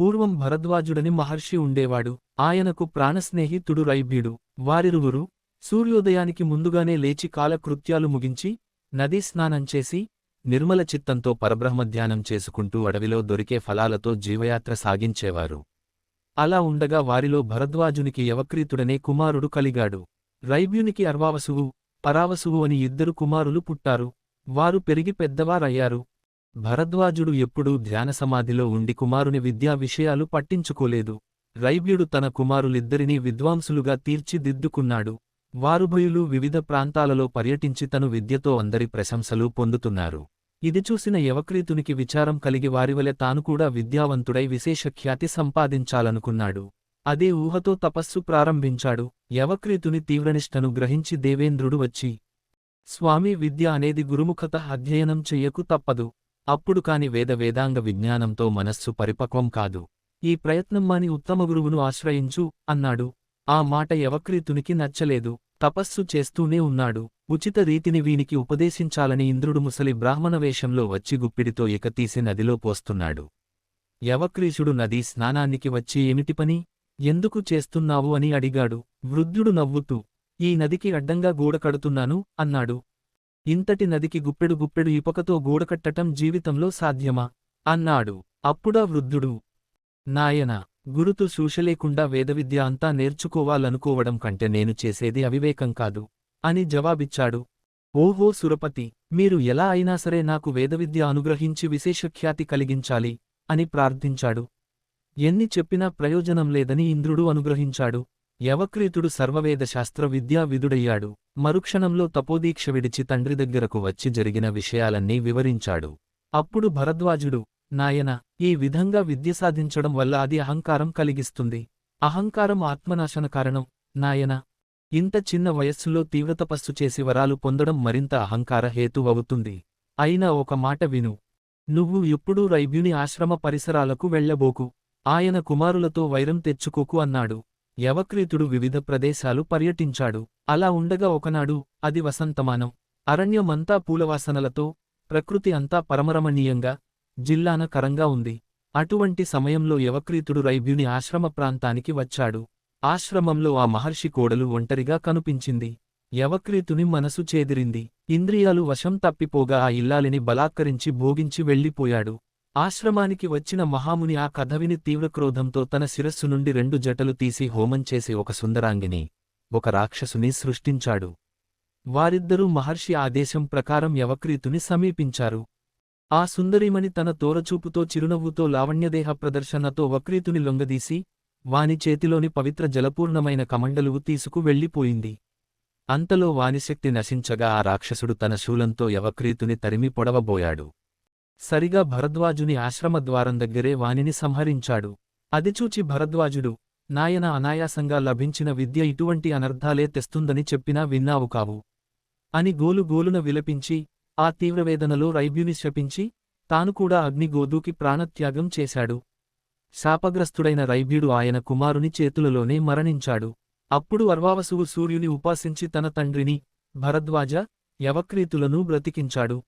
పూర్వం భరద్వాజుడని మహర్షి ఉండేవాడు. ఆయనకు ప్రాణస్నేహితుడు రైభ్యుడు వారిరువురు సూర్యోదయానికి ముందుగానే లేచి కాలకృత్యాలు ముగించి నదీ స్నానం చేసి నిర్మల చిత్తంతో పరబ్రహ్మధ్యానం చేసుకుంటూ అడవిలో దొరికే ఫలాలతో జీవయాత్ర సాగించేవారు. అలా ఉండగా వారిలో భరద్వాజునికి యవక్రీతుడనే కుమారుడు కలిగాడు. రైభ్యునికి అర్వావసువు పరావసువు అని ఇద్దరు కుమారులు పుట్టారు. వారు పెరిగి పెద్దవారయ్యారు. భరద్వాజుడు ఎప్పుడూ ధ్యాన సమాధిలో ఉండి కుమారుని విద్యా విషయాలు పట్టించుకోలేదు. రైవ్యుడు తన కుమారులిద్దరినీ విద్వాంసులుగా తీర్చిదిద్దుకున్నాడు. వారుభయులు వివిధ ప్రాంతాలలో పర్యటించి తను విద్యతో అందరి ప్రశంసలు పొందుతున్నారు. ఇది చూసిన యవక్రీతునికి విచారం కలిగి వారివలె తాను కూడా విద్యావంతుడై విశేష ఖ్యాతి సంపాదించాలనుకున్నాడు. అదే ఊహతో తపస్సు ప్రారంభించాడు. యవక్రీతుని తీవ్రనిష్టను గ్రహించి దేవేంద్రుడు వచ్చి స్వామి విద్య అనేది గురుముఖత అధ్యయనం చెయ్యకు తప్పదు. అప్పుడు కాని వేద వేదాంగ విజ్ఞానంతో మనస్సు పరిపక్వం కాదు. ఈ ప్రయత్నం మాని ఉత్తమ గురువును ఆశ్రయించు అన్నాడు. ఆ మాట యవక్రీతునికి నచ్చలేదు. తపస్సు చేస్తూనే ఉన్నాడు. ఉచిత రీతిని వీనికి ఉపదేశించాలని ఇంద్రుడు ముసలి బ్రాహ్మణ వేషంలో వచ్చి గుప్పిడితో ఎకతీసి నదిలో పోస్తున్నాడు. యవక్రీషుడు నదీ స్నానానికి వచ్చి ఏమిటి పని? ఎందుకు చేస్తున్నావు అని అడిగాడు. వృద్ధుడు నవ్వుతూ ఈ నదికి అడ్డంగా గూడ కడుతున్నాను అన్నాడు. ఇంతటి నదికి గుప్పెడు గుప్పెడు ఇపకతో గూడకట్టటం జీవితంలో సాధ్యమా? అన్నాడు. అప్పుడా వృద్ధుడు. నాయన గురుతు శూషలేకుండా వేదవిద్య అంతా నేర్చుకోవాలనుకోవడం కంటే నేను చేసేది అవివేకం కాదు అని జవాబిచ్చాడు. ఓహో సురపతి మీరు ఎలా అయినా సరే నాకు వేదవిద్య అనుగ్రహించి విశేషఖ్యాతి కలిగించాలి అని ప్రార్థించాడు. ఎన్ని చెప్పినా ప్రయోజనం లేదని ఇంద్రుడు అనుగ్రహించాడు. యవక్రీతుడు సర్వవేద శాస్త్ర విద్యా విదుడయ్యాడు. మరుక్షణంలో తపోదీక్ష విడిచి తండ్రి దగ్గరకు వచ్చి జరిగిన విషయాలన్నీ వివరించాడు. అప్పుడు భరద్వాజుడు నాయన ఈ విధంగా విద్య సాధించడం వల్ల అది అహంకారం కలిగిస్తుంది. అహంకారం ఆత్మనాశన కారణం నాయన. ఇంత చిన్న వయస్సులో తీవ్రతపస్సు చేసి వరాలు పొందడం మరింత అహంకార హేతువవుతుంది అయినా ఒక మాట విను. నువ్వు ఎప్పుడూ రైభ్యుని ఆశ్రమ పరిసరాలకు వెళ్ళబోకు. ఆయన కుమారులతో వైరం తెచ్చుకోకు అన్నాడు. యవక్రీతుడు వివిధ ప్రదేశాలు పర్యటించాడు. అలా ఉండగా ఒకనాడు అది వసంతమానం. అరణ్యమంతా పూలవాసనలతో ప్రకృతి అంతా పరమరమణీయంగా జిల్లాన కరంగా ఉంది. అటువంటి సమయంలో యవక్రీతుడు రైభ్యుని ఆశ్రమ ప్రాంతానికి వచ్చాడు. ఆశ్రమంలో ఆ మహర్షి కోడలు ఒంటరిగా కనుపించింది. యవక్రీతుని మనసు చేదిరింది. ఇంద్రియాలు వశం తప్పిపోగా ఆ ఇల్లాలిని బలాత్కరించి భోగించి వెళ్ళిపోయాడు. ఆశ్రమానికి వచ్చిన మహాముని ఆ కథ విని తీవ్రక్రోధంతో తన శిరస్సు నుండి రెండు జటలు తీసి హోమం చేసి ఒక సుందరాంగిని ఒక రాక్షసుని సృష్టించాడు. వారిద్దరూ మహర్షి ఆదేశం ప్రకారం యవక్రీతుని సమీపించారు. ఆ సుందరీమణి తన తోరచూపుతో చిరునవ్వుతో లావణ్యదేహ ప్రదర్శనతో వక్రీతుని లొంగదీసి వాని చేతిలోని పవిత్ర జలపూర్ణమైన కమండలువు తీసుకు వెళ్ళిపోయింది. అంతలో వానిశక్తి నశించగా ఆ రాక్షసుడు తన శూలంతో యవక్రీతుని తరిమి పొడవబోయాడు. సరిగా భరద్వాజుని ఆశ్రమద్వారం దగ్గరే వానిని సంహరించాడు. అది చూచి భరద్వాజుడు నాయన అనాయాసంగా లభించిన విద్య ఇటువంటి అనర్థాలే తెస్తుందని చెప్పినా విన్నావు కావు అని గోలు గోలున విలపించి ఆ తీవ్రవేదనలో రైభ్యుని శపించి తానుకూడా అగ్నిగోధూకి అగ్నిగోదూకి ప్రాణత్యాగం చేశాడు. శాపగ్రస్తుడైన రైభ్యుడు ఆయన కుమారుని చేతులలోనే మరణించాడు. అప్పుడు అర్వావసువు సూర్యుని ఉపాసించి తన తండ్రిని భరద్వాజ యవక్రీతులను బ్రతికించాడు.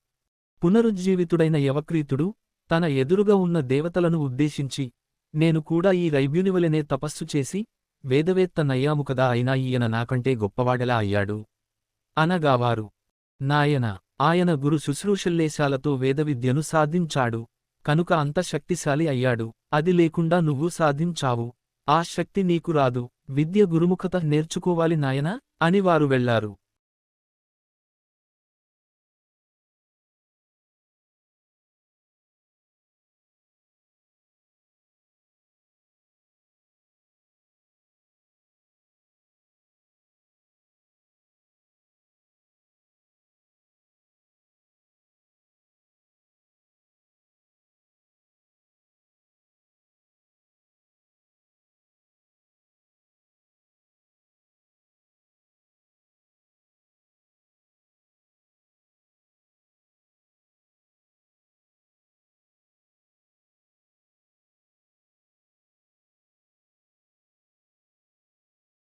పునరుజ్జీవితుడైన యవక్రీతుడు తన ఎదురుగా ఉన్న దేవతలను ఉద్దేశించి నేను కూడా ఈ రైబ్యునివలనే తపస్సు చేసి వేదవేత్త నయ్యాము కదా అయినా ఈయన నాకంటే గొప్పవాడెలా అయ్యాడు. అనగావారు నాయన ఆయన గురు శుశ్రూషల్లేశాలతో వేదవిద్యను సాధించాడు. కనుక అంత శక్తిశాలి అయ్యాడు. అది లేకుండా నువ్వు సాధించావు. ఆ శక్తి నీకు రాదు. విద్య గురుముఖత నేర్చుకోవాలి నాయనా అని వారు వెళ్ళారు.